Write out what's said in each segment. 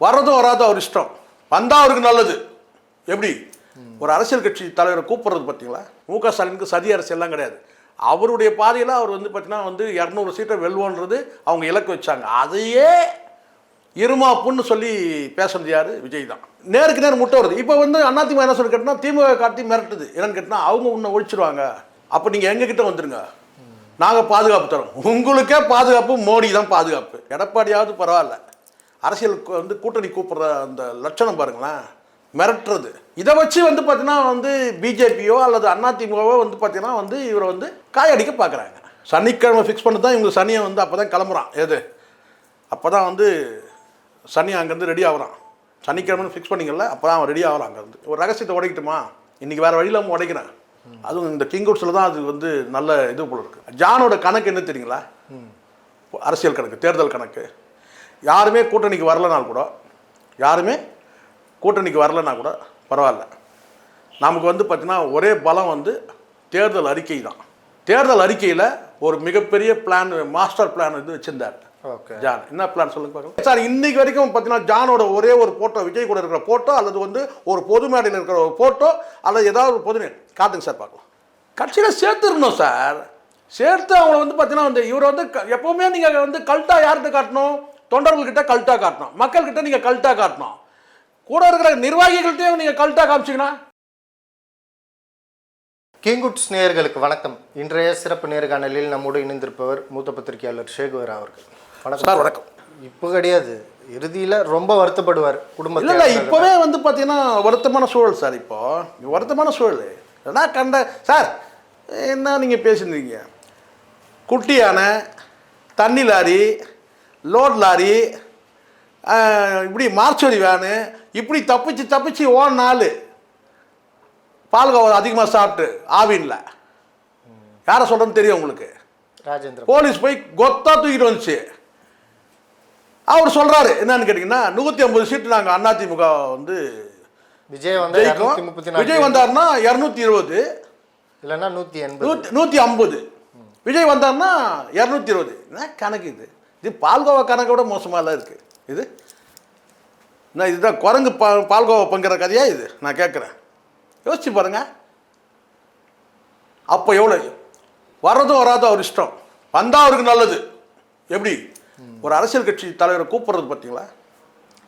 வர்றதும் வராதும் அவர் இஷ்டம். வந்தால் அவருக்கு நல்லது. எப்படி? ஒரு அரசியல் கட்சி தலைவரை கூப்பிட்றது பார்த்தீங்களா? மு க ஸ்டாலினுக்கு சதி அரசியல்லாம் கிடையாது. அவருடைய பாதையில் அவர் வந்து பார்த்தீங்கன்னா வந்து இரநூறு சீட்டை வெல்வோன்றது அவங்க இலக்கு வச்சாங்க. அதையே இருமாப்புன்னு சொல்லி பேசுனது யார்? விஜய் தான். நேருக்கு நேர் முட்டை வருது. இப்போ வந்து அதிமுக என்ன சொல்லி கேட்டால் திமுக காட்டி மிரட்டுது. என்னன்னு கேட்டால் அவங்க உன்னை ஒழிச்சிருவாங்க. அப்போ நீங்கள் எங்ககிட்ட வந்துருங்க. நாங்கள் பாதுகாப்பு தரோம். உங்களுக்கே பாதுகாப்பு மோடி தான் பாதுகாப்பு. எடப்பாடியாவது பரவாயில்ல. அரசியல் வந்து கூட்டணி கூப்பிட்ற அந்த லட்சணம் பாருங்களேன் மிரட்டுறது. இதை வச்சு வந்து பார்த்தீங்கன்னா வந்து பிஜேபியோ அல்லது அதிமுகவோ வந்து பார்த்தீங்கன்னா வந்து இவரை வந்து காயடிக்க பார்க்குறாங்க சனிக்கிழமை ஃபிக்ஸ் பண்ணி தான் இவங்க சனியை வந்து அப்போ தான் கிளம்புறான். எது? அப்போ தான் வந்து சனி அங்கேருந்து ரெடி ஆகிறான். சனிக்கிழமைன்னு ஃபிக்ஸ் பண்ணிக்கல அப்போ தான் அவன் ரெடி ஆகிறான் அங்கேருந்து. ஒரு ரகசியத்தை உடைக்கட்டுமா? இன்றைக்கி வேறு வழியில் அவன் உடைக்கிறேன். அதுவும் இந்த கிங்வுட்ஸில் தான் அது வந்து நல்ல இது போல இருக்குது ஜானோட கணக்கு என்ன தெரியுங்களா? அரசியல் கணக்கு தேர்தல் கணக்கு. யாருமே கூட்டணிக்கு வரலனால் கூட யாருமே கூட்டணிக்கு வரலனா கூட பரவாயில்ல. நமக்கு வந்து பார்த்தீங்கன்னா ஒரே பலம் வந்து தேர்தல் அறிக்கை தான் தேர்தல் அறிக்கையில் ஒரு மிகப்பெரிய பிளான் மாஸ்டர் பிளான் இது வச்சிருந்தார். ஓகே ஜான் என்ன பிளான் சொல்லுங்க பார்க்கலாம் சார் இன்னைக்கு வரைக்கும் பார்த்தீங்கன்னா ஜானோட ஒரே ஒரு போட்டோ விஜய் கூட இருக்கிற போட்டோ அல்லது வந்து ஒரு பொது மேடையில் இருக்கிற ஒரு போட்டோ அல்லது ஏதாவது ஒரு பொது காட்டுங்க சார் பார்க்கலாம். கட்சியில் சேர்த்துருணும் சார். சேர்த்து அவங்கள வந்து பார்த்தீங்கன்னா வந்து இவர் வந்து க- எப்பவுமே நீங்கள் வந்து கல்ட்டா யார்கிட்ட காட்டணும்? தொண்டர்கள்கிட்ட கல்ட்டா காட்டணும். மக்கள்கிட்ட நீங்கள் கல்ட்டா காட்டணும். கூட இருக்கிற நிர்வாகிகள்கிட்டயும் நீங்கள் கல்ட்டா காமிச்சிங்கன்னா? கிங்குட்ஸ் நேயர்களுக்கு வணக்கம். இன்றைய சிறப்பு நேர்காணலில் நம்மோடு இணைந்திருப்பவர் மூத்த பத்திரிகையாளர் சேகுவரா அவர்கள். வணக்கம். சார் வணக்கம். இப்போ கிடையாது. இறுதியில் ரொம்ப வருத்தப்படுவார் இல்லை குடும்பத்தில் இல்லை இப்போவே வந்து பார்த்தீங்கன்னா வருத்தமான சூழல் சார் இப்போ. வருத்தமான சூழல். ஏன்னா கண்ட சார் என்ன நீங்கள் பேசியிருந்தீங்க? குட்டி யானை தண்ணி லாரி லோட் லாரி இப்படி மார்ச்சொரி வேனு இப்படி தப்பிச்சு தப்பிச்சு ஓன் நாள் பால்கோவா அதிகமாக சாப்பிட்டு ஆவின்ல. யாரை சொல்கிறேன்னு தெரியும் உங்களுக்கு? ராஜேந்திர போலீஸ் போய் கொத்தா தூக்கிட்டு வந்துச்சு. அவர் சொல்றாரு என்னன்னு கேட்டிங்கன்னா நூற்றி ஐம்பது சீட்டு நாங்கள் அதிமுக வந்து விஜய் வந்து விஜய் வந்தாருன்னா இரநூத்தி இருபது. இல்லைன்னா நூற்றி எண்பது. நூற்றி ஐம்பது. விஜய் வந்தாருன்னா இரநூத்தி இருபது. என்ன கணக்கு இது? இது பால்கோவா கணக்கை விட மோசமாக இருக்குது இது? நான் இதுதான் குரங்கு பா பால்கோவா பங்குற கதையா இது? நான் கேட்குறேன். யோசிச்சு பாருங்கள் அப்போ எவ்வளோ? வர்றதும் வராதும் அவர் இஷ்டம். வந்தால் அவருக்கு நல்லது. எப்படி? ஒரு அரசியல் கட்சி தலைவரை கூப்பிட்றது பார்த்தீங்களா?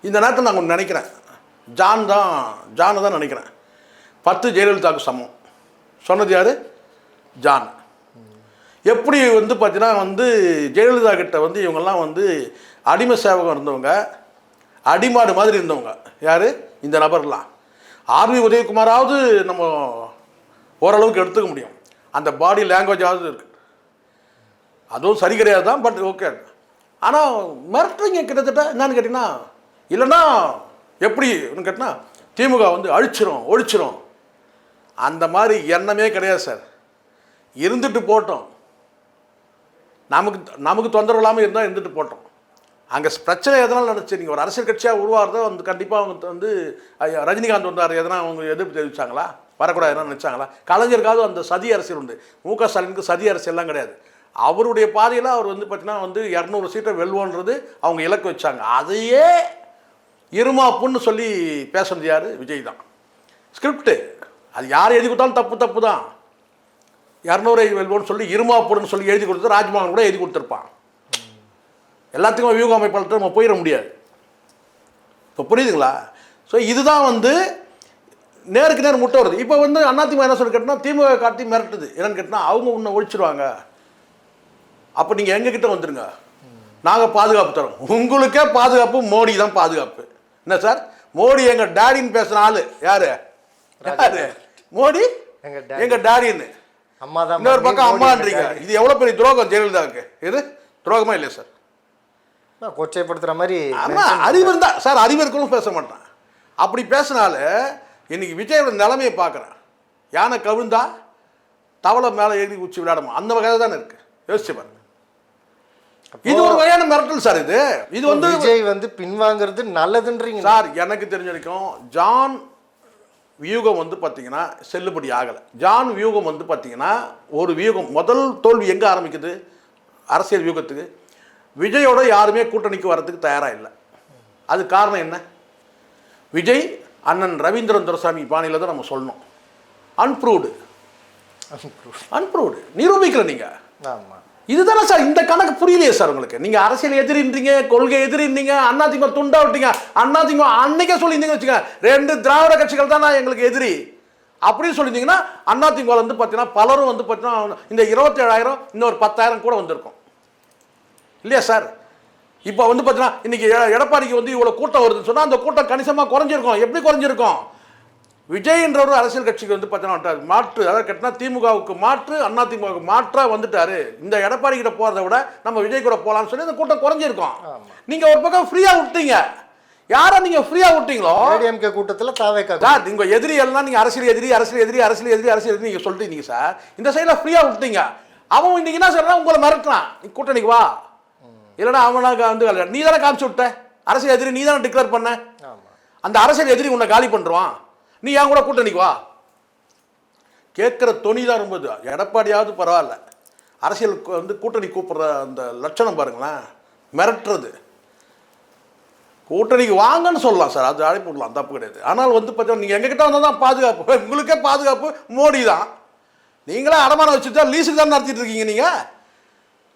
இந்த நேரத்தில் நான் ஒன்று நினைக்கிறேன். ஜான் தான் ஜானை தான் நினைக்கிறேன். பத்து ஜெயலலிதாவுக்கு சமம். சொன்னது யார்? ஜான். எப்படி வந்து பார்த்தீங்கன்னா வந்து ஜெயலலிதா கிட்ட வந்து இவங்கெல்லாம் வந்து அடிமை சேவகம் இருந்தவங்க அடிமாடு மாதிரி இருந்தவங்க. யார்? இந்த நபர்லாம். ஆர்வி உதயகுமாராவது நம்ம ஓரளவுக்கு எடுத்துக்க முடியும். அந்த பாடி லாங்குவேஜாவது இருக்கு. அதுவும் சரி கிடையாது தான் பட் ஓகே ஆனால் மிரட்டுறீங்க கிட்டத்தட்ட என்னன்னு கேட்டிங்கன்னா இல்லைன்னா எப்படி கேட்டினா திமுக வந்து அழிச்சிரும் ஒழிச்சிரும். அந்த மாதிரி எண்ணமே கிடையாது சார் இருந்துட்டு போட்டோம். நமக்கு நமக்கு தொந்தரவு இல்லாமல் இருந்தால் இருந்துட்டு போட்டோம். அங்கே பிரச்சனை எதனால் நடந்துச்சு? நீங்கள் ஒரு அரசியல் கட்சியாக உருவாகிறத வந்து கண்டிப்பாக அவங்க வந்து ரஜினிகாந்த் வந்தார் எதனா அவங்க எதிர்ப்பு தெரிவிச்சாங்களா? வரக்கூடாது நினச்சாங்களா? கலைஞருக்காவது அந்த சதி அரசியல் உண்டு. மு க ஸ்டாலினுக்கு சதி அரசியல்லாம் கிடையாது. அவருடைய பாதையில் அவர் வந்து பார்த்தீங்கன்னா வந்து இரநூறு சீட்டை வெல்வோன்றது அவங்க இலக்கு வச்சாங்க. அதையே இருமாப்புன்னு சொல்லி பேசுனது யார்? விஜய் தான். ஸ்கிரிப்டு அது யார் எழுதி கொடுத்தாலும் தப்பு தப்பு தான். இரநூறு வெல்வோன்னு சொல்லி இருமாப்புன்னு சொல்லி எழுதி கொடுத்து ராஜ்மோகன் கூட எழுதி கொடுத்துருப்பான். எல்லாத்துக்கும் வியூக அமைப்பாளர்கிட்ட நம்ம போயிட முடியாது. இப்போ புரியுதுங்களா? ஸோ இதுதான் வந்து நேருக்கு நேர் முட்டை வருது. இப்போ வந்து அதிமுக என்ன சொல்லி கேட்டால் திமுக காட்டி மிரட்டுது. என்னன்னு கேட்டால் அவங்க உன்னை ஒழிச்சிருவாங்க. அப்போ நீங்கள் எங்ககிட்ட வந்துருங்க. நாங்கள் பாதுகாப்பு தரோம். உங்களுக்கே பாதுகாப்பு மோடி தான் பாதுகாப்பு. என்ன சார்? மோடி எங்கள் டேடின்னு பேசுன ஆளு யாரு? யாரு? மோடி? எங்க dad. எங்க டேடின்னு. அம்மா தான் இன்னொரு பக்கம் அம்மான்றீங்க. இது எவ்வளோ பெரிய துரோகம் ஜெயலலிதாவுக்கு இது துரோகமா இல்லையா சார்? daddy. கொச்சைப்படுத்துற மாதிரி ஆமா அறிவு இருந்தா சார் அறிவு இருக்கணும் பேச மாட்டான். அப்படி பேசினால இன்னைக்கு விஜயோட நிலைமையை பார்க்குறேன். யானை கவிழ்ந்தா தவளை மேலே எழுதி உச்சி விளையாடுமா? அந்த வகையில் தானே இருக்கு. யோசிச்சு பாருங்க. இது ஒரு வகையான மிரட்டல் சார் இது. இது வந்து விஜய் வந்து பின்வாங்கிறது நல்லதுன்றீங்க. சார் எனக்கு தெரிஞ்ச வரைக்கும் ஜான் வியூகம் வந்து பார்த்தீங்கன்னா செல்லுபடி ஆகலை. ஜான் வியூகம் வந்து பார்த்தீங்கன்னா ஒரு வியூகம் முதல் தோல்வி எங்கே ஆரம்பிக்குது? அரசியல் வியூகத்துக்கு. விஜயோட யாருமே கூட்டணிக்கு வரதுக்கு தயாராக இல்லை. அது காரணம் என்ன? விஜய் அண்ணன் ரவீந்திரன் துரசாமி பாணியில் தான் நம்ம சொல்லணும். அன்ப்ரூவ்டு அன்ப்ரூவ்டு நிரூபிக்கல நீங்கள் ஆமாம் இதுதானே சார் இந்த கணக்கு புரியலையே சார் உங்களுக்கு? நீங்க அரசியல் எதிரின்றீங்க கொள்கை எதிரின்றீங்க அண்ணாதிமுக துண்டா விட்டீங்க அண்ணாதிமுக அன்னைக்கே சொல்லியிருந்தீங்க வச்சுங்க ரெண்டு திராவிட கட்சிகள் தான் எங்களுக்கு எதிரி? அப்படின்னு சொல்லியிருந்தீங்கன்னா அதிமுக வந்து பார்த்தீங்கன்னா பலரும் வந்து பார்த்தீங்கன்னா இந்த இருபத்தேழாயிரம் இன்னொரு பத்தாயிரம் கூட வந்திருக்கும். இல்லையா சார்? இப்போ வந்து பார்த்தீங்கன்னா இன்னைக்கு எடப்பாடிக்கு வந்து இவ்வளோ கூட்டம் வருதுன்னு சொன்னால் அந்த கூட்டம் கணிசமாக குறைஞ்சிருக்கும். எப்படி குறைஞ்சிருக்கும்? விஜய்ன்ற ஒரு அரசியல் கட்சிக்கு வந்து பார்த்தீங்கன்னா மாற்று அதாவது கேட்டினா திமுகவுக்கு மாற்று அண்ணா திமுகவுக்கு மாற்றாக வந்துட்டாரு. இந்த எடப்பாடி கிட்ட போகிறத விட நம்ம விஜய் கூட போகலாம்னு சொல்லி அந்த கூட்டம் குறைஞ்சிருக்கும். நீங்கள் ஒரு பக்கம் ஃப்ரீயாக விட்டீங்க. யாரை நீங்கள் ஃப்ரீயாக விட்டீங்களோ? ஏடிஎம்கே கூட்டத்தில் தாவேக்கா சார் உங்க எதிரி எல்லாம் நீங்க அரசியல் எதிரி அரசியல் எதிரி அரசியல் எதிரி அரசியல் எதிரி நீங்க சொல்லிட்டீங்க சார். இந்த சைடுல ஃப்ரீயா விட்டீங்க. அவன் இன்னைக்கு என்ன சொல்றான்? உங்களை மிரட்டுறான். நீ கூட்டணிக்கு வா. இல்லைன்னா அவனாக வந்து நீ தானே காமிச்சு விட்ட. அரசியல் எதிரி நீ தானே டிக்ளேர் பண்ண அந்த அரசியல் எதிரி உன்னை காலி பண்ணுவான் நீ என் கூட கூட்டணிக்கு வா. கேட்குற தொனி தான் ரொம்ப இது. எடப்பாடியாவது பரவாயில்ல. அரசியல் வந்து கூட்டணி கூப்பிட்ற அந்த லட்சணம் பாருங்களேன். மிரட்டுறது. கூட்டணிக்கு வாங்கன்னு சொல்லலாம் சார். அது அழைப்பு விடலாம் தப்பு கிடையாது. ஆனால் வந்து பார்த்தீங்கன்னா நீங்கள் எங்ககிட்ட வந்தால் தான் பாதுகாப்பு. உங்களுக்கே பாதுகாப்பு. மோடி தான். நீங்களே அடமானம் வச்சுட்டா லீஸுக்கு தான் நடத்திட்டு இருக்கீங்க நீங்கள்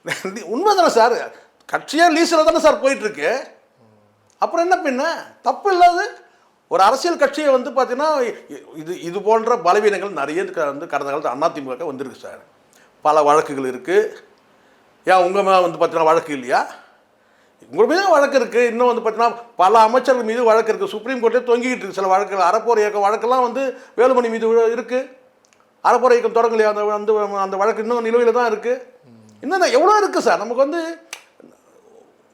உண்மை தானே சார். கட்சியாக லீஸில் தானே சார் போயிட்டுருக்கு அப்புறம் என்ன பின்ன? தப்பு இல்லாது ஒரு அரசியல் கட்சியை வந்து பார்த்தீங்கன்னா இது இது போன்ற பலவீனங்கள் நிறைய க- வந்து கடந்த காலத்தில் அதிமுக வந்திருக்கு சார். பல வழக்குகள் இருக்குது ஏன் உங்கள் மேலே வந்து பார்த்தீங்கன்னா வழக்கு இல்லையா? உங்கள் மீது வழக்கு இருக்குது இன்னும் வந்து பார்த்தீங்கன்னா பல அமைச்சர்கள் மீது வழக்கு இருக்குது சுப்ரீம் கோர்ட்டே தொங்கிக்கிட்டு இருக்குது சில வழக்குகள். அறப்போர் இயக்கம் வழக்கெல்லாம் வந்து வேலுமணி மீது இருக்குது அறப்போர் இயக்கம் தொடங்கலையா? அந்த வந்து அந்த வழக்கு இன்னும் நிலுவையில் தான் இருக்குது இன்னும் எவ்வளோ இருக்குது சார்? நமக்கு வந்து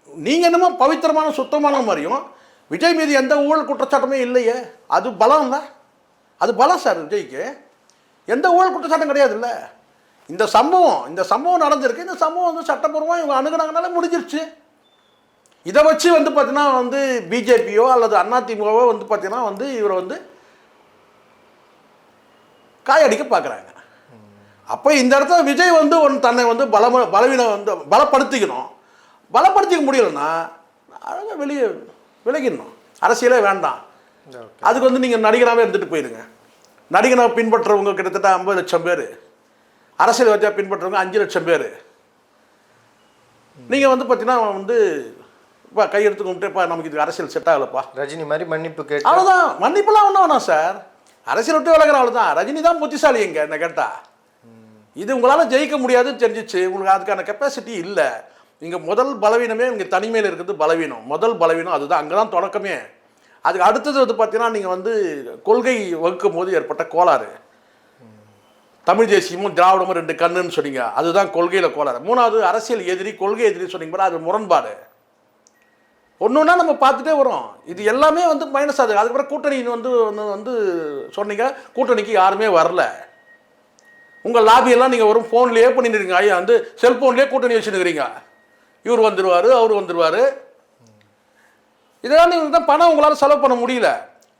நீங்கள் என்னமோ பவித்திரமான சுத்தமான மாதிரியும் விஜய் மீது எந்த ஊழல் குற்றச்சாட்டுமே இல்லையே. அது பலம் இல்லை அது பலம் சார் விஜய்க்கு. எந்த ஊழல் குற்றச்சாட்டும் கிடையாது இல்லை இந்த சம்பவம் இந்த சம்பவம் நடந்திருக்கு. இந்த சம்பவம் வந்து சட்டப்பூர்வமாக இவங்க அணுகுனாங்கனால முடிஞ்சிருச்சு. இதை வச்சு வந்து பார்த்தீங்கன்னா வந்து பிஜேபியோ அல்லது அதிமுகவோ வந்து பார்த்தீங்கன்னா வந்து இவரை வந்து காயடிக்க பார்க்குறாங்க. அப்போ இந்த இடத்துல விஜய் வந்து ஒன் தன்னை வந்து பலம பலவீனம் வந்து பலப்படுத்திக்கணும். பலப்படுத்திக்க முடியலன்னா அழகாக வெளியே விலகிடணும். அரசியலே வேண்டாம். அதுக்கு வந்து நீங்கள் நடிகராகவே இருந்துட்டு போயிடுங்க நடிகனை பின்பற்றுறவங்க கிட்டத்தட்ட ஐம்பது லட்சம் பேர். அரசியல்வாதியாக பின்பற்றுறவங்க அஞ்சு லட்சம் பேர். நீங்கள் வந்து பார்த்தீங்கன்னா வந்து இப்போ கையெடுத்து கும்பிட்டுப்பா நமக்கு இது அரசியல் செட் ஆகலப்பா. ரஜினி மாதிரி மன்னிப்பு கேட்டு அவ்வளோதான் மன்னிப்பெல்லாம் ஒன்றும் வேணாம் சார். அரசியல் விட்டு விலகிற அவ்வளோதான் ரஜினி தான் புத்திசாலி எங்க என்ன கேட்டா. இது உங்களால் ஜெயிக்க முடியாதுன்னு தெரிஞ்சிச்சு. உங்களுக்கு அதுக்கான கெப்பாசிட்டி இல்லை. இங்கே முதல் பலவீனமே இங்கே தனிமையில் இருக்கிறது பலவீனம். முதல் பலவீனம் அதுதான். அங்கே தான் தொடக்கமே. அதுக்கு அடுத்தது வந்து பார்த்தீங்கன்னா நீங்கள் வந்து கொள்கை வகுக்கும் போது ஏற்பட்ட கோளாறு. தமிழ் தேசியமும் திராவிடமும் ரெண்டு கண்ணுன்னு சொன்னீங்க. அதுதான் கொள்கையில் கோளாறு. மூணாவது அரசியல் எதிரி கொள்கை எதிரி சொன்னீங்க அது முரண்பாடு. ஒன்று ஒன்றா நம்ம பார்த்துட்டே வரோம் இது எல்லாமே வந்து மைனஸ் ஆகுது. அதுக்கப்புறம் கூட்டணி வந்து வந்து வந்து சொன்னீங்க. கூட்டணிக்கு யாருமே வரல. உங்கள் லாபியெல்லாம் நீங்கள் வரும் ஃபோன்லேயே பண்ணிட்டு இருக்கீங்க. ஐயா வந்து செல்ஃபோன்லேயே கூட்டணி வச்சுருக்கிறீங்க இவர் வந்துடுவார் அவர் வந்துடுவார் இதெல்லாம் நீங்கள் தான் பணம் உங்களால் செலவு பண்ண முடியல.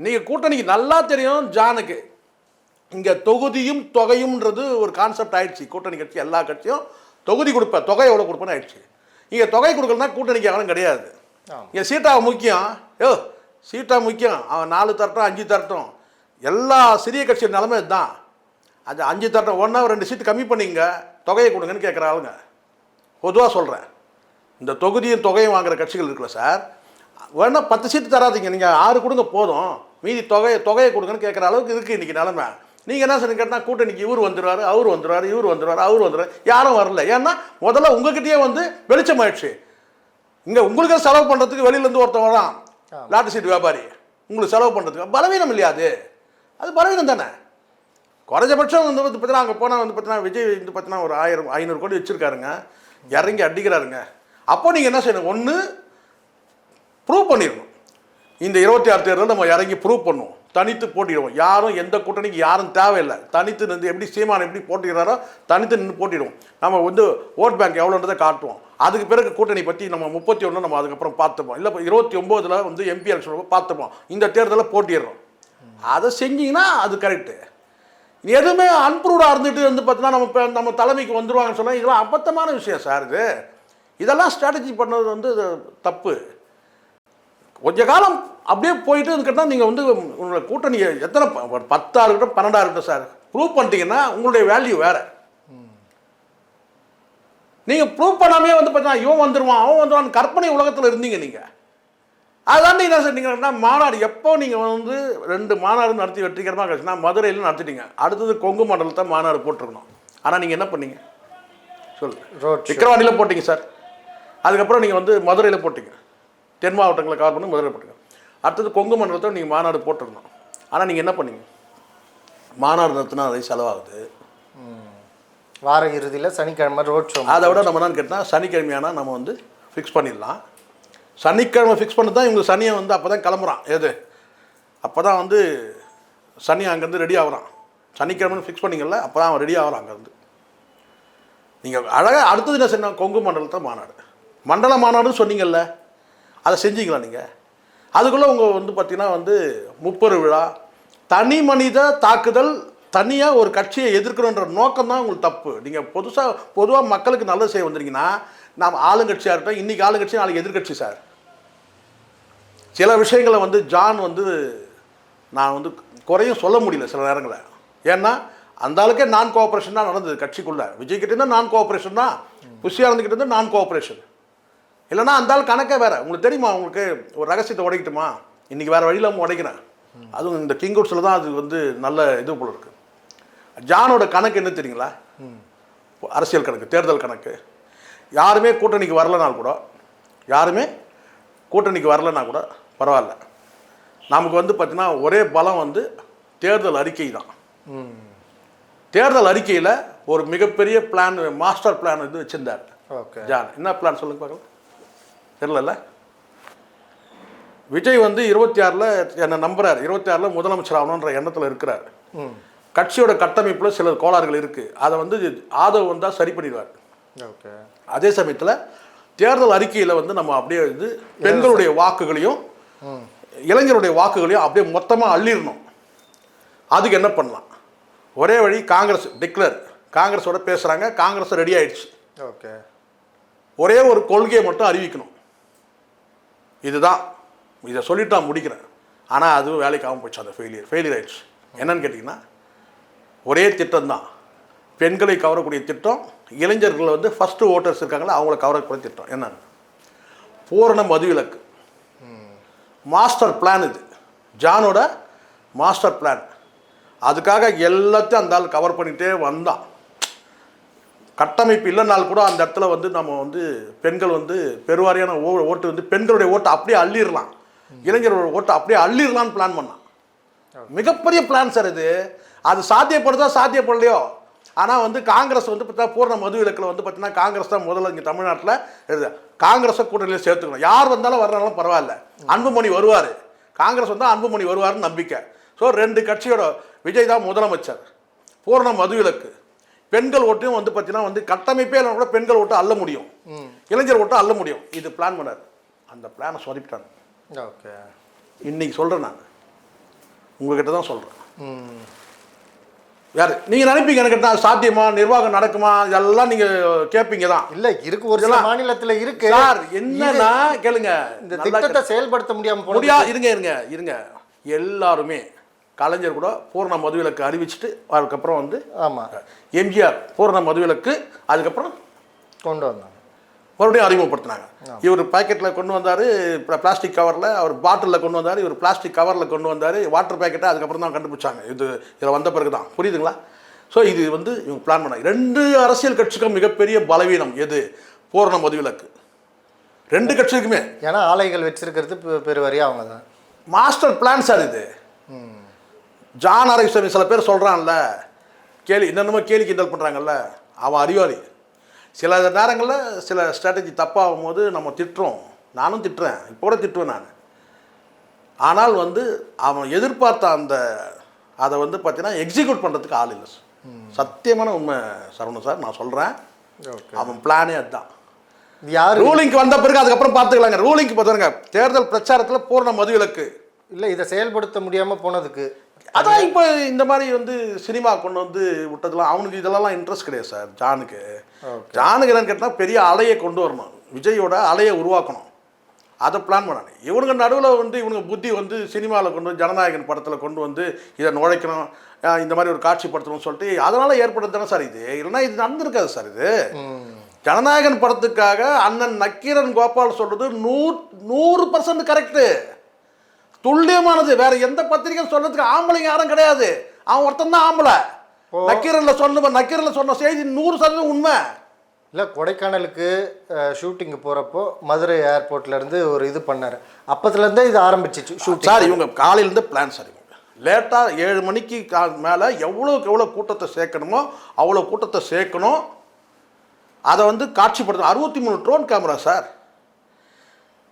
நீங்கள் கூட்டணிக்கு நல்லா தெரியும் ஜானுக்கு. இங்கே தொகுதியும் தொகையும்ன்றது ஒரு கான்செப்ட் ஆயிடுச்சு. கூட்டணி கட்சி எல்லா கட்சியும் தொகுதி கொடுப்பேன் தொகை எவ்வளோ கொடுப்பேன்னு ஆயிடுச்சு. இங்கே தொகை கொடுக்கலன்னா கூட்டணிக்கு யாரும் கிடையாது. இங்கே சீட்டா முக்கியம். யோ சீட்டா முக்கியம். அவன் நாலு தரட்டும் அஞ்சு தரட்டும். எல்லா சிறிய கட்சியோட நிலைமை இதுதான். அது அஞ்சு தரட்டும் ஒன்றா ரெண்டு சீட்டு கம்மி பண்ணிங்க தொகையை கொடுங்கன்னு கேட்குற ஆளுங்க. பொதுவாக சொல்கிறேன் இந்த தொகுதியும் தொகையும் வாங்குற கட்சிகள் இருக்குல்ல சார்? வேணா பத்து சீட்டு தராதீங்க. நீங்கள் ஆறு கொடுங்க போதும். மீதி தொகையை தொகையை கொடுங்கன்னு கேட்குற அளவுக்கு இருக்குது இன்றைக்கி நிலமை. நீங்கள் என்ன சொன்னீங்க கேட்டால் கூட்டணிக்கு இவர் வந்துடுவார் அவர் வந்துடுவார் இவர் வந்துடுவார் அவர் வந்துடுவார் யாரும் வரல. ஏன்னா முதல்ல உங்ககிட்டயே வந்து வெளிச்சமாயிடுச்சு இங்கே உங்களுக்கு செலவு பண்ணுறதுக்கு வெளியிலேருந்து ஒருத்தன் வரான். லாட்டு சீட் வியாபாரி. உங்களுக்கு செலவு பண்ணுறதுக்கு பலவீனம் இல்லையா அது? அது பலவீனம் தானே. குறைஞ்சபட்சம் வந்து வந்து பார்த்தீங்கன்னா அங்கே போனால் வந்து பார்த்தீங்கன்னா விஜய் வந்து பார்த்தீங்கன்னா ஒரு ஆயிரம் ஐநூறு கோடி வச்சுருக்காருங்க. இறங்கி அடிக்கிறாருங்க. அப்போ நீங்கள் என்ன செய்யணும்? ஒன்று ப்ரூவ் பண்ணிடணும். இந்த இருபத்தி ஆறு தேர்தலில் நம்ம இறங்கி ப்ரூவ் பண்ணுவோம். தனித்து போட்டிடுவோம். யாரும் எந்த கூட்டணிக்கு யாரும் தேவையில்லை. தனித்து நின்று எப்படி சீமான் எப்படி போட்டிடுறாரோ தனித்து நின்று போட்டிடுவோம். நம்ம வந்து ஓட் பேங்க் எவ்வளோன்றதை காட்டுவோம். அதுக்கு பிறகு கூட்டணி பற்றி நம்ம முப்பத்தி ஒன்று நம்ம அதுக்கப்புறம் பார்த்துப்போம். இல்லை இப்போ இருபத்தி ஒம்போதில் வந்து எம்பி எலெக்ஷன் பார்த்துப்போம். இந்த தேர்தலில் போட்டிடுறோம். அதை செஞ்சீங்கன்னா அது கரெக்டு எதுவுமே அன்ப்ரூவ்டாக இருந்துட்டு வந்து பார்த்தீங்கன்னா நம்ம இப்போ நம்ம தலைமைக்கு வந்துடுவாங்கன்னு சொன்னால் இதெல்லாம் அபத்தமான விஷயம் சார் இது. இதெல்லாம் ஸ்ட்ராட்டஜி பண்ணது வந்து தப்பு. கொஞ்ச காலம் அப்படியே போயிட்டு அதுக்கிட்ட நீங்கள் வந்து உங்களோட கூட்டணி எத்தனை ப- ஒரு பத்தா இருக்கட்டும் பன்னெண்டா இருக்கட்டும் சார். ப்ரூவ் பண்ணிட்டீங்கன்னா உங்களுடைய வேல்யூ வேற. நீங்கள் ப்ரூவ் பண்ணாமே வந்து பார்த்தீங்கன்னா இவன் வந்துடுவான் அவன் வந்துடுவான் கற்பனை உலகத்தில் இருந்தீங்க நீங்கள் அதான் நீங்கள் என்ன சொன்னீங்கன்னா மாநாடு எப்போ நீங்கள் வந்து ரெண்டு மாநாடு நடத்தி வெற்றிகரமாக கழிச்சுன்னா மதுரையில் நடத்திட்டீங்க. அடுத்தது கொங்கு மண்டலத்தை மாநாடு போட்டிருக்கணும். ஆனால் நீங்கள் என்ன பண்ணீங்க? சொல்லு. விக்கிரவாண்டியில் போட்டிங்க சார். அதுக்கப்புறம் நீங்கள் வந்து மதுரையில் போட்டிங்க. தென் மாவட்டங்களை கவர் பண்ணி மதுரையில் போட்டிங்க. அடுத்தது கொங்கு மண்டலத்தை நீங்கள் மாநாடு போட்டிருக்கணும் ஆனால் நீங்கள் என்ன பண்ணீங்க? மாநாடு நடத்தினா அது செலவாகுது. வார இறுதியில் சனிக்கிழமை ரோட் ஷோ அதை விட நம்ம என்னன்னு கேட்டால் சனிக்கிழமையானா நம்ம வந்து ஃபிக்ஸ் பண்ணிடலாம். சனிக்கிழமை ஃபிக்ஸ் பண்ணி தான் இவங்க சனியை வந்து அப்போ தான் கிளம்புறான். எது? அப்போ தான் வந்து சனி அங்கேருந்து ரெடி ஆகுறான். சனிக்கிழமைன்னு ஃபிக்ஸ் பண்ணிங்கல்ல அப்போ தான் அவன் ரெடி ஆகிறான் அங்கேருந்து. நீங்கள் அழகாக அடுத்தது என்ன சொன்ன கொங்கு மண்டலத்தை மாநாடு. மண்டல மாநாடுன்னு சொன்னீங்கல்ல அதை செஞ்சீங்களா நீங்கள் அதுக்குள்ளே உங்கள் வந்து பார்த்தீங்கன்னா வந்து முப்பது விழா தனி மனித தாக்குதல் தனியாக ஒரு கட்சியை எதிர்க்கணுன்ற நோக்கம் தான் உங்களுக்கு தப்பு. நீங்கள் புதுசாக பொதுவாக மக்களுக்கு நல்லது செய்ய வந்தீங்கன்னா நாம் ஆளுங்கட்சியாக இருக்கட்டும் இன்றைக்கி ஆளுங்கட்சி நாளைக்கு எதிர்க்கட்சி சார். சில விஷயங்களை வந்து ஜான் வந்து நான் வந்து குறையும் சொல்ல முடியல சில நேரங்களில். ஏன்னா அந்த அளவுக்கே நான் கோஆப்ரேஷன் தான் நடந்தது கட்சிக்குள்ளே. விஜய் கிட்ட நான் கோஆப்ரேஷன் தான் புஷியானந்த் இருந்து நான் கோஆப்ரேஷன் இல்லைன்னா அந்த ஆள் கணக்கே வேற. உங்களுக்கு தெரியுமா உங்களுக்கு ஒரு ரகசியத்தை உடைக்கட்டுமா? இன்னைக்கு வேற வழியில் உடைக்கிறேன். அதுவும் இந்த கிங்குட்ஸில் தான் அது வந்து நல்ல இது போல இருக்கு. ஜானோட கணக்கு என்ன தெரியுங்களா? அரசியல் கணக்கு தேர்தல் கணக்கு. யாருமே கூட்டணிக்கு வரலனால் கூட யாருமே கூட்டணிக்கு வரலனா கூட பரவாயில்ல. நமக்கு வந்து பார்த்தீங்கன்னா ஒரே பலம் வந்து தேர்தல் அறிக்கை தான். தேர்தல் அறிக்கையில் ஒரு மிகப்பெரிய பிளான் மாஸ்டர் பிளான் இது வச்சிருந்தார். ஓகே ஜான் என்ன பிளான் சொல்லுங்க பார்க்கலாம் தெரியல விஜய் வந்து இருபத்தி ஆறில் என்னை நம்புறாரு. இருபத்தி ஆறில் முதலமைச்சர் ஆகணுன்ற எண்ணத்தில் இருக்கிறார். கட்சியோட கட்டமைப்பில் சில கோளாறுகள் இருக்குது அதை வந்து ஆதவ் வந்தால் சரி பண்ணிடுவார். ஓகே. அதே சமயத்தில் தேர்தல் அறிக்கையில் வந்து நம்ம அப்படியே வந்து பெண்களுடைய வாக்குகளையும் இளைஞருடைய வாக்குகளையும் அப்படியே மொத்தமாக அள்ளிடணும். அதுக்கு என்ன பண்ணலாம்? ஒரே வழி காங்கிரஸ் டிக்ளர். காங்கிரஸோட பேசுகிறாங்க காங்கிரஸ் ரெடி ஆயிடுச்சு. ஓகே. ஒரே ஒரு கொள்கையை மட்டும் அறிவிக்கணும். இதுதான். இதை சொல்லிட்டு நான் முடிக்கிறேன். ஆனால் அதுவும் வேலைக்கு ஆகும் போச்சு அந்த ஃபெயிலியர் ஃபெயிலியர் ஆயிடுச்சு. என்னன்னு கேட்டிங்கன்னா ஒரே திட்டம் தான். பெண்களை கவரக்கூடிய திட்டம் இளைஞர்கள் வந்து ஃபஸ்ட்டு ஓட்டர்ஸ் இருக்காங்களா அவங்கள கவரக்கூடிய திட்டம். என்னன்னு? பூரண மதுவிலக்கு. மாஸ்டர் பிளான் இது. ஜானோட மாஸ்டர் பிளான் அதுக்காக எல்லாத்தையும் அந்த ஆள் கவர் பண்ணிகிட்டே வந்தான். கட்டமைப்பு இல்லைனால் கூட அந்த இடத்துல வந்து நம்ம வந்து பெண்கள் வந்து பெருவாரியான ஓ ஓட்டு வந்து பெண்களுடைய ஓட்டை அப்படியே அள்ளிடலாம். இளைஞரோட ஓட்டை அப்படியே அள்ளிடலாம்னு பிளான் பண்ணான். மிகப்பெரிய பிளான் சார் இது. அது சாத்தியப்படுதோ சாத்தியப்படலையோ? ஆனால் வந்து காங்கிரஸ் வந்து பார்த்தா பூர்ண மது விலக்கில் வந்து பார்த்தீங்கன்னா காங்கிரஸ் தான் முதல்ல இங்கே தமிழ்நாட்டில் எழுது காங்கிரஸை கூட்டணியில் சேர்த்துக்கணும். யார் வந்தாலும் வர்றனாலும் பரவாயில்ல. அன்புமணி வருவார். காங்கிரஸ் வந்தால் அன்புமணி வருவார்னு நம்பிக்கை. ஸோ ரெண்டு கட்சியோட விஜய் தான் முதலமைச்சர். பூர்ண மது விலக்கு பெண்கள் ஓட்டையும் வந்து பார்த்தீங்கன்னா வந்து கட்டமைப்பே இல்லைனா கூட பெண்கள் ஓட்டு அள்ள முடியும். இளைஞர் ஓட்டு அள்ள முடியும். இது பிளான் பண்ணார். அந்த பிளானை சொதப்பிட்டாங்க ஓகே. இன்னைக்கு சொல்கிறேன் நான். உங்ககிட்ட தான் சொல்கிறேன் யார்? நீங்கள் நினைப்பீங்க எனக்கு அது சாத்தியமா நிர்வாகம் நடக்குமா? இதெல்லாம் நீங்கள் கேட்பீங்க தான். இல்ல இருக்கு. ஒரு சில மாநிலத்துல இருக்கு. சார் என்னன்னா கேளுங்க. இந்த திட்டத்தை செயல்படுத்த முடியாம போனது. முடியா இருங்க இருங்க இருங்க. எல்லாருமே கலைஞர் கூட பூர்ண மதுவிலக்கு அறிவிச்சிட்டு அதுக்கப்புறம் வந்து ஆமா. எம்ஜிஆர் பூர்ண மதுவிலக்கு அதுக்கப்புறம் கொண்டு வந்தாங்க. மறுபடியும் அறிமுகப்படுத்தினாங்க. இவர் பாக்கெட்டில் கொண்டு வந்தார் பிளாஸ்டிக் கவரில் அவர் பாட்டிலில் கொண்டு வந்தார் இவர் பிளாஸ்டிக் கவரில் கொண்டு வந்தார் வாட்டர் பேக்கெட்டை அதுக்கப்புறம் தான் கண்டுபிடிச்சாங்க. இது இதில் வந்த பிறகு தான் புரியுதுங்களா? ஸோ இது வந்து இவங்க பிளான் பண்ணாங்க ரெண்டு அரசியல் கட்சிக்கும் மிகப்பெரிய பலவீனம் எது? பூரண மதுவிலக்கு. ரெண்டு கட்சிக்குமே. ஏன்னா ஆலைகள் வச்சிருக்கிறது பெ- பெருவாரியா அவங்க தான் மாஸ்டர் பிளான் சார் இது. ஜான் அரவிசாமி சில பேர் சொல்கிறான்ல கேலி என்னென்னமோ கேலி கிண்டல் பண்ணுறாங்கல்ல அவன் அறிவாளி. சில நேரங்களில் சில ஸ்ட்ராட்டஜி தப்பாகும் போது நம்ம திட்டுறோம். நானும் திட்டுறேன். இப்போ கூட திட்டுவேன் நான். ஆனால் வந்து அவன் எதிர்பார்த்த அந்த அதை வந்து பார்த்தீங்கன்னா எக்ஸிக்யூட் பண்ணுறதுக்கு ஆள் இல்லை சத்தியமான உண்மை சரவணன் சார் நான் சொல்கிறேன் ஓகே. அவன் பிளானே அதுதான். யாரு? ரூலிங்க்கு வந்த பிறகு அதுக்கப்புறம் பார்த்துக்கலாங்க ரூலிங்க்கு பார்த்துருங்க தேர்தல் பிரச்சாரத்தில் பூர்ண மதுவிலக்கு. இல்ல இதை செயல்படுத்த முடியாம போனதுக்கு. அதான் இப்போ இந்த மாதிரி வந்து சினிமா கொண்டு வந்து விட்டதுலாம் அவனுக்கு இதெல்லாம் இன்ட்ரெஸ்ட் கிடையாது சார் ஜானுக்கு. ஜானுக்கு என்னன்னு கேட்டால் பெரிய அலையை கொண்டு வரணும். விஜயோட அலையை உருவாக்கணும். அதை பிளான் பண்ணாங்க இவனுங்க நடுவில் வந்து இவனுங்க புத்தி வந்து சினிமாவில் கொண்டு வந்து ஜனநாயகன் படத்தில் கொண்டு வந்து இதை நுழைக்கணும் இந்த மாதிரி ஒரு காட்சிப்படுத்தணும்னு சொல்லிட்டு அதனால் ஏற்பட்டது தானே சார் இது? இல்லைன்னா இது நடந்திருக்காது சார் இது. ஜனநாயகன் படத்துக்காக அண்ணன் நக்கீரன் கோபால் சொல்றது நூறு நூறு பர்சன்ட் கரெக்டு துல்லியமானது. வேற எந்த பத்திரிகை சொல்றதுக்கு ஆம்பளைங்க யாரும் கிடையாது. அவன் ஒருத்தன் தான் ஆம்பளை. நக்கீரன்ல சொன்ன நக்கீரன்ல சொன்ன செய்தி நூறு சதவீதம் உண்மை. இல்லை கொடைக்கானலுக்கு ஷூட்டிங்கு போகிறப்போ மதுரை ஏர்போர்ட்ல இருந்து ஒரு இது பண்ணார். அப்பத்துலேருந்தே இது ஆரம்பிச்சிச்சு ஷூட்டிங். சார் இவங்க காலையிலேருந்து பிளான் சார் இவங்க. லேட்டாக ஏழு மணிக்கு கா மேலே எவ்வளோக்கு எவ்வளோ கூட்டத்தை சேர்க்கணுமோ அவ்வளோ கூட்டத்தை சேர்க்கணும். அதை வந்து காட்சிப்படுத்தணும். அறுபத்தி மூணு ட்ரோன் கேமரா சார்.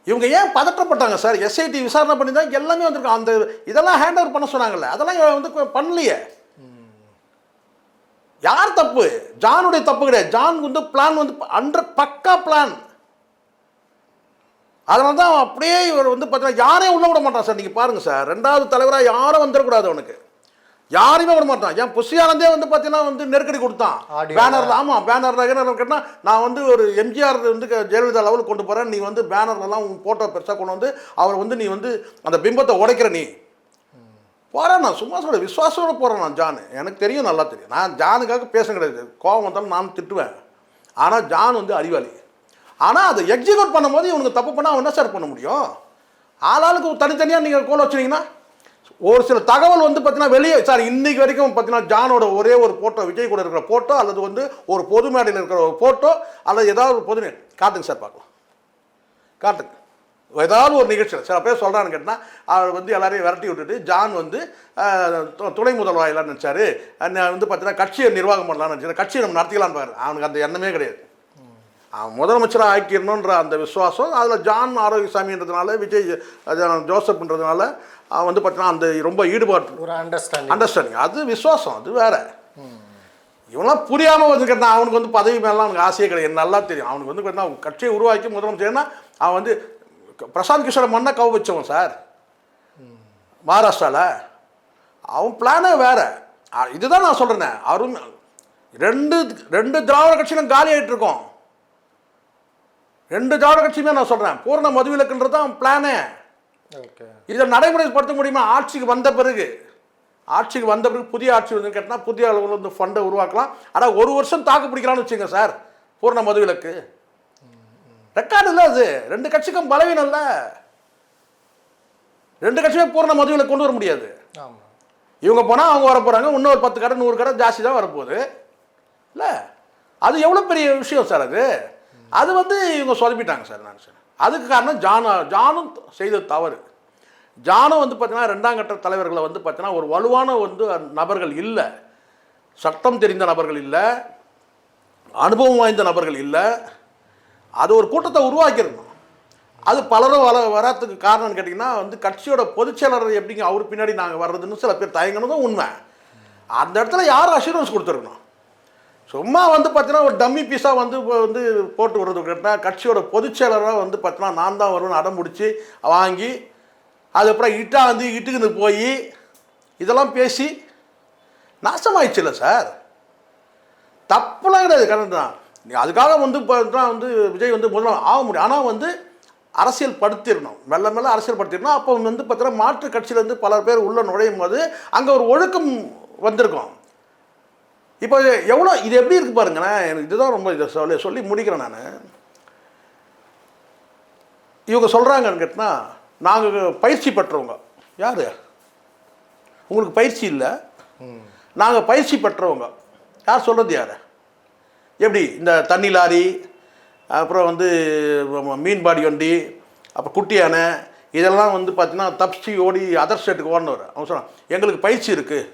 இவங்க ஏன் பதற்றப்பட்டாங்க சார்? எஸ்ஐடி விசாரணை பண்ணி தான் எல்லாமே வந்திருக்கும் அந்த இதெல்லாம் ஹேண்ட் ஓவர் பண்ண சொன்னாங்கல்ல அதெல்லாம் வந்து பண்ணலையே. யார் தப்பு? ஜானுடைய தப்பு கிடையாது. ஜான் வந்து பிளான் வந்து அண்டர் பக்கா பிளான் அதனால தான் அப்படியே இவர் வந்து பார்த்தீங்கன்னா யாரையும் உள்ள விட மாட்டான் சார். நீங்கள் பாருங்கள் சார். ரெண்டாவது தலைவராக யாரும் வந்துடக்கூடாது அவனுக்கு. யாரையுமே விட மாட்டான். ஏன் புஷியானந்தே வந்து பார்த்தீங்கன்னா வந்து நெருக்கடி கொடுத்தான். பேனரில் ஆமாம் பேனரில் கேட்டால் நான் வந்து ஒரு எம்ஜிஆர் வந்து ஜெயலலிதா லெவலுக்கு கொண்டு போகிறேன் நீ வந்து பேனர்லலாம் உன் ஃபோட்டோ பெருசாக கொண்டு வந்து அவர் வந்து நீ வந்து அந்த பிம்பத்தை உடைக்கிற நீ. போகிறேன் நான் சும்மா சொல்ல விசுவாசத்தோட போகிறேன் நான் ஜான். எனக்கு தெரியும் நல்லா தெரியும். நான் ஜானுக்காக பேச கிடையாது. கோவம் வந்தாலும் நான் திட்டுவேன். ஆனால் ஜான் வந்து அறிவாளி. ஆனால் அதை எக்ஸிக்யூட் பண்ணும்போது இவனுக்கு தப்பு பண்ணால் அவன் என்ன சார் பண்ண முடியும்? ஆளாளுக்கு தனித்தனியாக நீங்கள் கோல வச்சுனீங்கன்னா ஒரு சில தகவல் வந்து பார்த்தீங்கன்னா வெளியே சார் இன்னைக்கு வரைக்கும் பார்த்தீங்கன்னா ஜானோட ஒரே ஒரு ஃபோட்டோ விஜய் கூட இருக்கிற ஃபோட்டோ அல்லது வந்து ஒரு பொது மேடையில் இருக்கிற ஒரு ஃபோட்டோ அல்லது ஏதாவது ஒரு பொது காட்டுங்க சார் பார்க்கலாம். காட்டுங்க. ஏதாவது ஒரு நிகழ்ச்சியில் சில பேர் சொல்கிறான்னு கேட்டால் அவர் வந்து எல்லாரையும் விரட்டி விட்டுட்டு ஜான் வந்து அஹ், து- துணை முதல்வாயிலான்னு நினச்சாரு. வந்து பார்த்தீங்கன்னா கட்சியை நிர்வாகம் பண்ணலாம்னு நினச்சாரு. கட்சியை நம்ம நடத்திக்கலான்னு பாரு. அவனுக்கு அந்த எண்ணமே கிடையாது. அவன் முதலமைச்சராக ஆக்கிடணுன்ற அந்த விசுவாசம் அதில் ஜான் ஆரோக்கியசாமின்றதுனால விஜய் ஜோசப்ன்றதுனால வந்து பார்த்தீங்கன்னா அந்த ரொம்ப ஈடுபாடு ஒரு அண்டர்ஸ்டாண்டிங் அண்டர்ஸ்டாண்டிங் அது விசுவாசம் அது வேற. இவன்லாம் புரியாமல் வந்து கேட்டான் அவனுக்கு வந்து பதவி மேலாம் அவனுக்கு ஆசையே கிடையாது. நல்லா தெரியும். அவனுக்கு வந்து கேட்டால் கட்சியை உருவாக்கி முதலமைச்சர்னா அவன் வந்து பிரசாந்த் கிஷோரை மண்ணை கவ வச்சவன் சார். மகாராஷ்டிராவில் அவன் பிளானே வேற. இதுதான் நான் சொல்கிறேனே அருண் ரெண்டு ரெண்டு திராவிட கட்சியிலும் காலி ஆயிட்டு இருக்கோம். ரெண்டு திராவிட கட்சியுமே நான் சொல்கிறேன் பூர்ண மதுவிலக்குன்றது தான் பிளானே இதை நடைமுறைப்படுத்த முடியுமா? ஆட்சிக்கு வந்த பிறகு. ஆட்சிக்கு வந்த பிறகு புதிய ஆட்சி வந்து கேட்டால் புதிய அளவில் வந்து ஃபண்டை உருவாக்கலாம். ஆனால் ஒரு வருஷம் தாக்கு பிடிக்கலாம்னு வச்சுங்க சார். பூர்ண மதுவிலக்கு ரெக்கார்டு இல்லை அது. ரெண்டு கட்சிக்கும் பலவீனம் இல்லை. ரெண்டு கட்சியுமே பூர்ண மதுவிலக்கு கொண்டு வர முடியாது. இவங்க போனால் அவங்க வர போகிறாங்க இன்னொரு பத்து கடை நூறு கடை ஜாஸ்தி தான் வரப்போகுது. இல்லை? அது எவ்வளோ பெரிய விஷயம் சார் அது? அது வந்து இவங்க சொதப்பிட்டாங்க சார் நான் சார் அதுக்கு காரணம் ஜானா ஜானும் செய்த தவறு. ஜானும் வந்து பார்த்தீங்கன்னா ரெண்டாம் கட்ட தலைவர்களை வந்து பார்த்தீங்கன்னா ஒரு வலுவான வந்து நபர்கள் இல்லை. சட்டம் தெரிந்த நபர்கள் இல்லை. அனுபவம் வாய்ந்த நபர்கள் இல்லை. அது ஒரு கூட்டத்தை உருவாக்கியிருந்தோம் அது பலரும் வர வராதுக்கு காரணம்னு கேட்டிங்கன்னா வந்து கட்சியோட பொதுச்செயலாளர் எப்படிங்க அவர் பின்னாடி நாங்கள் வர்றதுன்னு சில பேர் தயங்கினதும் உண்மை. அந்த இடத்துல யார் அஷூரன்ஸ் கொடுத்துருக்கணும்? சும்மா வந்து பார்த்தீங்கன்னா ஒரு டம்மி பீஸாக வந்து இப்போ வந்து போட்டு விடுறது கேட்டால் கட்சியோட பொதுச்செயலராக வந்து பார்த்தீங்கன்னா நான் தான் வருவேன் அடம் பிடிச்சி வாங்கி அதுக்கப்புறம் இட்டா வந்து இட்டுக்குன்னு போய் இதெல்லாம் பேசி நாசமாயிடுச்சுல்ல சார்? தப்புலாம் கிடையாது கரெக்ட் தான். நீ அதுக்காக வந்து பார்த்தா வந்து விஜய் வந்து முதல்ல ஆக முடியும். ஆனால் வந்து அரசியல் படுத்திடணும். மெல்ல மெல்ல அரசியல் படுத்திடணும். அப்போ வந்து பார்த்தீங்கன்னா மாற்று கட்சியிலேருந்து பல பேர் உள்ளே நுழையும் போது அங்கே ஒரு ஒழுக்கம் வந்திருக்கும். இப்போ எவ்வளோ இது எப்படி இருக்கு பாருங்களேன். எனக்கு இதுதான் ரொம்ப இதை சொல்லி சொல்லி முடிக்கிறேன் நான். இவங்க சொல்கிறாங்கன்னு கேட்டால் நாங்கள் பயிற்சி பெற்றவங்க. யார்? உங்களுக்கு பயிற்சி இல்லை. நாங்கள் பயிற்சி பெற்றவங்க. யார் சொல்கிறது யார்? எப்படி? இந்த தண்ணி லாரி அப்புறம் வந்து மீன்பாடி வண்டி அப்புறம் குட்டி யானை இதெல்லாம் வந்து பார்த்தீங்கன்னா தப்பிச்சு ஓடி அதர் ஸ்டேட்டுக்கு ஓடினவர் அவன் சொன்னான் எங்களுக்கு பயிற்சி இருக்குது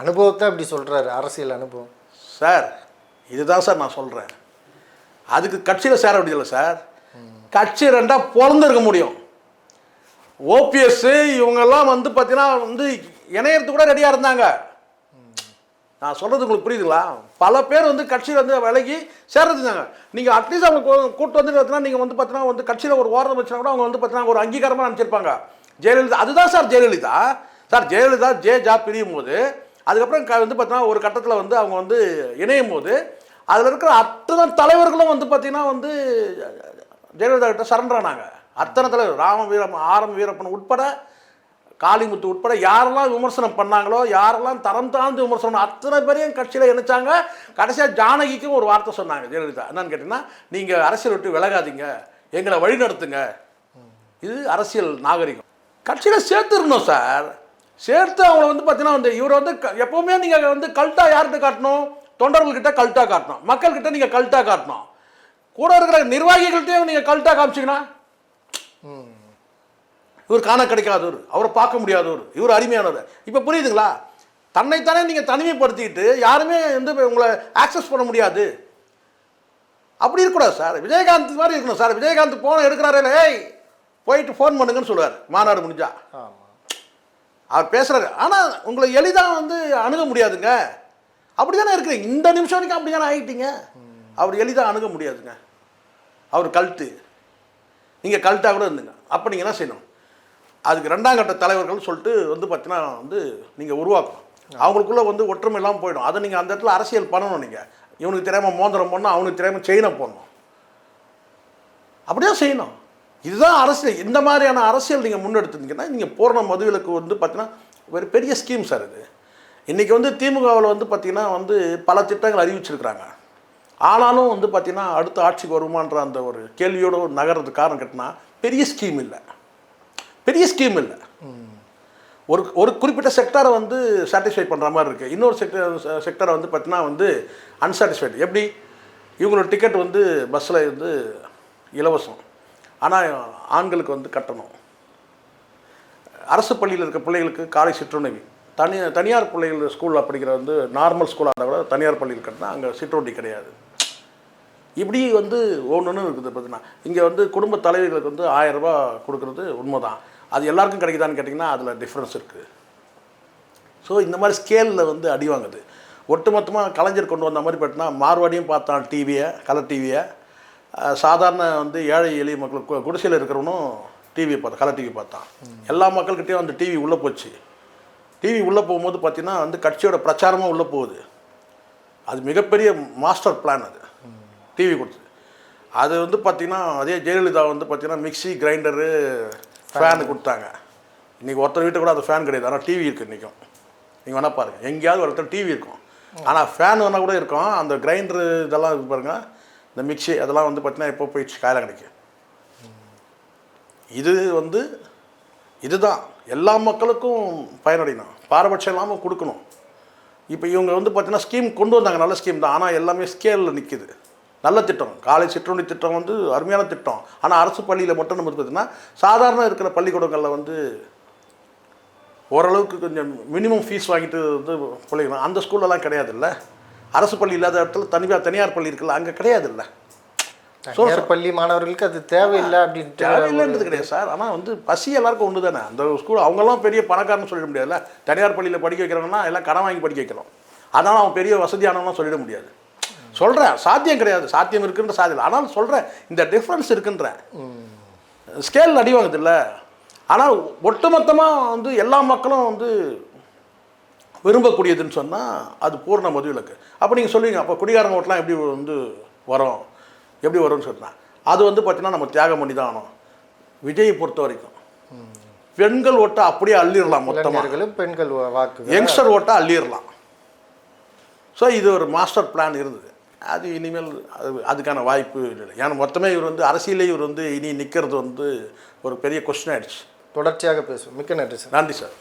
அனுபவத்தை அப்படி சொல்கிறாரு அரசியல் அனுபவம். சார் இதுதான் சார் நான் சொல்கிறேன் அதுக்கு கட்சியில் சேர வேண்டியதில்லை சார். கட்சி ரெண்டாக பிறந்திருக்க முடியும். ஓபிஎஸ் இவங்கெல்லாம் வந்து பார்த்தீங்கன்னா வந்து இணையறது கூட ரெடியாக இருந்தாங்க. நான் சொல்கிறது உங்களுக்கு புரியுதுங்களா? பல பேர் வந்து கட்சியில் வந்து விலகி சேர்றதுனாங்க நீங்கள் அட்லீஸ்ட் அவங்க கூட்டு வந்து பார்த்தீங்கன்னா நீங்கள் வந்து பார்த்தீங்கன்னா வந்து கட்சியில் ஒரு ஓரம் வச்சுனா கூட அவங்க வந்து பார்த்தீங்கன்னா ஒரு அங்கீகாரமாக நினச்சிருப்பாங்க. ஜெயலலிதா அதுதான் sir Jayalalithaa. Sir Jayalalithaa J ஜா பிரியும் போது அதுக்கப்புறம் க- வந்து பார்த்தீங்கன்னா ஒரு கட்டத்தில் வந்து அவங்க வந்து இணையும் போது அதில் இருக்கிற அத்தனை தலைவர்களும் வந்து பார்த்தீங்கன்னா வந்து ஜெயலலிதா கிட்ட சரண்டர் ஆனாங்க. அத்தனை தலைவர் ராம வீரம் ஆரம் வீரப்பன் உட்பட காளிமுத்து உட்பட யாரெல்லாம் விமர்சனம் பண்ணாங்களோ யாரெல்லாம் தரம் தாழ்ந்து விமர்சனம் அத்தனை பேரையும் கட்சியில் இணைச்சாங்க. கடைசியாக ஜானகிக்கும் ஒரு வார்த்தை சொன்னாங்க ஜெயலலிதா. என்னன்னு கேட்டிங்கன்னா நீங்கள் அரசியல் விட்டு விலகாதீங்க. எங்களை வழி நடத்துங்க இது அரசியல் நாகரிகம். கட்சியில் சேர்த்துருந்தோம் சார். சேர்த்து அவங்கள வந்து பார்த்தீங்கன்னா வந்து இவர் வந்து க- எப்பவுமே நீங்கள் வந்து கல்ட்டா யார்கிட்ட காட்டணும்? தொண்டர்கள்கிட்ட கல்ட்டா காட்டணும். மக்கள்கிட்ட நீங்கள் கல்ட்டா காட்டணும். கூட இருக்கிற நிர்வாகிகள்கிட்டயும் நீங்கள் கல்ட்டா காமிச்சிங்கன்னா இவர் காண கிடைக்காதவர். அவரை பார்க்க முடியாதவர். இவர் அருமையானவர் இப்போ புரியுதுங்களா? தன்னைத்தானே நீங்கள் தனிமைப்படுத்திக்கிட்டு யாருமே வந்து உங்களை ஆக்சஸ் பண்ண முடியாது. அப்படி இருக்கக்கூடாது சார். விஜயகாந்த் மாதிரி இருக்கணும் சார். விஜயகாந்த் போன எடுக்கிறாரே ஏய் போயிட்டு ஃபோன் பண்ணுங்கன்னு சொல்லுவார். மாநாடு முடிஞ்சா. ஆமாம் அவர் பேசுகிறாரு ஆனால் உங்களை எளிதாக வந்து அணுக முடியாதுங்க. அப்படி தானே இருக்கிறீங்க இந்த நிமிஷம் வரைக்கும் அப்படி தானே ஆகிட்டீங்க அவர் எளிதாக அணுக முடியாதுங்க. அவர் கழுத்து. நீங்கள் கழுத்தாக கூட இருந்துங்க. அப்போ நீங்கள் என்ன செய்யணும்? அதுக்கு ரெண்டாம் கட்ட தலைவர்கள் சொல்லிட்டு வந்து பார்த்தீங்கன்னா வந்து நீங்கள் உருவாக்கணும். அவங்களுக்குள்ள வந்து ஒற்றுமை இல்லாமல் போயிடும். அதை நீங்கள் அந்த இடத்துல அரசியல் பண்ணணும் நீங்கள் இவனுக்கு தெரியாமல் மோந்திரம் போடணும் அவனுக்கு தெரியாமல் செயினை போடணும். அப்படியே செய்யணும். இதுதான் அரசியல். இந்த மாதிரியான அரசியல் நீங்கள் முன்னெடுத்துருந்தீங்கன்னா நீங்கள் பூரண மதுவிலக்கு வந்து பார்த்தீங்கன்னா ஒரு பெரிய ஸ்கீம் சார் இது. இன்றைக்கி வந்து திமுகவில் வந்து பார்த்திங்கன்னா வந்து பல திட்டங்கள் அறிவிச்சிருக்கிறாங்க. ஆனாலும் வந்து பார்த்திங்கன்னா அடுத்த ஆட்சிக்கு வருமான்ற அந்த ஒரு கேள்வியோட ஒரு நகர்றதுக்கு காரணம் கட்டினா பெரிய ஸ்கீம் இல்லை. பெரிய ஸ்கீம் இல்லை. ஒரு ஒரு குறிப்பிட்ட செக்டாரை வந்து சாட்டிஸ்ஃபை பண்ணுற மாதிரி இருக்குது இன்னொரு செக்டர் செக்டரை வந்து பார்த்தீங்கன்னா வந்து அன்சாட்டிஸ்ஃபைடு எப்படி? இவங்களோட டிக்கெட் வந்து பஸ்ஸில் வந்து இலவசம். ஆனால் ஆண்களுக்கு வந்து கட்டணும். அரசு பள்ளியில் இருக்க பிள்ளைகளுக்கு காலை சிற்றுணவி. தனி தனியார் பிள்ளைகள் ஸ்கூலில் படிக்கிற வந்து நார்மல் ஸ்கூலாக இருந்தால் கூட தனியார் பள்ளியில் கட்டினா அங்கே சிற்றுண்டி கிடையாது. இப்படி வந்து ஒன்று இருக்குது பார்த்தீங்கன்னா. இங்கே வந்து குடும்ப தலைவர்களுக்கு வந்து ஆயிரம் ரூபா கொடுக்குறது உண்மைதான். அது எல்லாருக்கும் கிடைக்குதான்னு கேட்டிங்கன்னா அதில் டிஃப்ரென்ஸ் இருக்குது ஸோ இந்த மாதிரி ஸ்கேலில் வந்து அடி வாங்குது. ஒட்டுமொத்தமாக கலைஞர் கொண்டு வந்த மாதிரி பார்த்தீங்கன்னா மார்வாடியும் பார்த்தான் டிவியை கலர் டிவியை சாதாரண வந்து ஏழை எளிய மக்கள் குடிசையில் இருக்கிறவனும் டிவியை பார்த்தான் கலர் டிவி பார்த்தான். எல்லா மக்கள்கிட்டயும் அந்த டிவி உள்ளே போச்சு. டிவி உள்ளே போகும்போது பார்த்தீங்கன்னா வந்து கட்சியோட பிரச்சாரமும் உள்ளே போகுது. அது மிகப்பெரிய மாஸ்டர் பிளான் அது. டிவி கொடுத்தது. அது வந்து பார்த்திங்கன்னா அதே ஜெயலலிதா வந்து பார்த்திங்கன்னா மிக்ஸி கிரைண்டரு ஃபேனு கொடுத்தாங்க. இன்றைக்கி ஒருத்தர் வீட்டு கூட அது ஃபேன் கிடையாது. ஆனால் டிவி இருக்குது இன்றைக்கும் நீங்கள் வேணால் பாருங்கள் எங்கேயாவது ஒருத்தர் டிவி இருக்கும். ஆனால் ஃபேன் வேணால் கூட இருக்கும். அந்த கிரைண்டரு இதெல்லாம் இருக்கு பாருங்கள் இந்த மிக்ஸி அதெல்லாம் வந்து பார்த்திங்கன்னா எப்போ போயிடுச்சு? காயில கிடைக்கும் இது வந்து இதுதான். எல்லா மக்களுக்கும் பயனடையணும். பாரபட்சம் இல்லாமல் கொடுக்கணும். இப்போ இவங்க வந்து பார்த்தீங்கன்னா ஸ்கீம் கொண்டு வந்தாங்க. நல்ல ஸ்கீம் தான். ஆனால் எல்லாமே ஸ்கேலில் நிற்கிது நல்ல திட்டம். காலை சிற்றுண்டி திட்டம் வந்து அருமையான திட்டம். ஆனால் அரசு பள்ளியில் மட்டும் நம்ம பார்த்தீங்கன்னா சாதாரண இருக்கிற பள்ளிக்கூடங்களில் வந்து ஓரளவுக்கு கொஞ்சம் மினிமம் ஃபீஸ் வாங்கிட்டு வந்து பிள்ளைங்க அந்த ஸ்கூல்லலாம் கிடையாதுல்ல? அரசு பள்ளி இல்லாத இடத்துல தனியார் தனியார் பள்ளி இருக்குல்ல அங்கே கிடையாதுல்ல. தனியார் பள்ளி மாணவர்களுக்கு அது தேவையில்லை அப்படின்ட்டு தேவையில்லைன்றது கிடையாது சார். ஆனால் வந்து பசி எல்லாருக்கும் ஒன்று தானே. அந்த ஸ்கூல் அவங்கெல்லாம் பெரிய பணக்காரன்னு சொல்லிட முடியாதுல்ல. தனியார் பள்ளியில் படிக்க வைக்கிறவங்கன்னா எல்லாம் கடன் வாங்கி படிக்க வைக்கலாம் அதனால் அவன் பெரிய வசதியானவனா சொல்லிட முடியாது. சொல்கிறேன் சாத்தியம் கிடையாது. சாத்தியம் இருக்குன்ற சாத்தியம் ஆனால் சொல்கிறேன் இந்த டிஃப்ரென்ஸ் இருக்குன்றேன் ஸ்கேல் அடி வாங்குது இல்லை ஆனால் ஒட்டுமொத்தமாக வந்து எல்லா மக்களும் வந்து விரும்பக்கூடியதுன்னு சொன்னால் அது பூர்ண மதுவிலக்கு. அப்போ நீங்கள் சொல்லுவீங்க அப்போ குடிகாரங்க ஓட்டெலாம் எப்படி வந்து வரும்? எப்படி வரும்னு சொன்னால் அது வந்து பார்த்தீங்கன்னா நம்ம தியாகம் பண்ணி தான் ஆகணும். விஜயை பொறுத்த வரைக்கும். பெண்கள் ஓட்டை அப்படியே அள்ளிடலாம் மொத்தமாக பெண்கள் வாக்கு யங்ஸ்டர் ஓட்டை அள்ளிடலாம். ஸோ இது ஒரு மாஸ்டர் பிளான் இருந்தது. அது இனிமேல் அது அதுக்கான வாய்ப்பு இல்லை. ஏன்னா மொத்தமே இவர் வந்து அரசியலே இவர் வந்து இனி நிற்கிறது வந்து ஒரு பெரிய கொஸ்டின் ஆயிடுச்சு. தொடர்ச்சியாக பேசுவோம். மிக்க நன்றி சார். நன்றி சார்.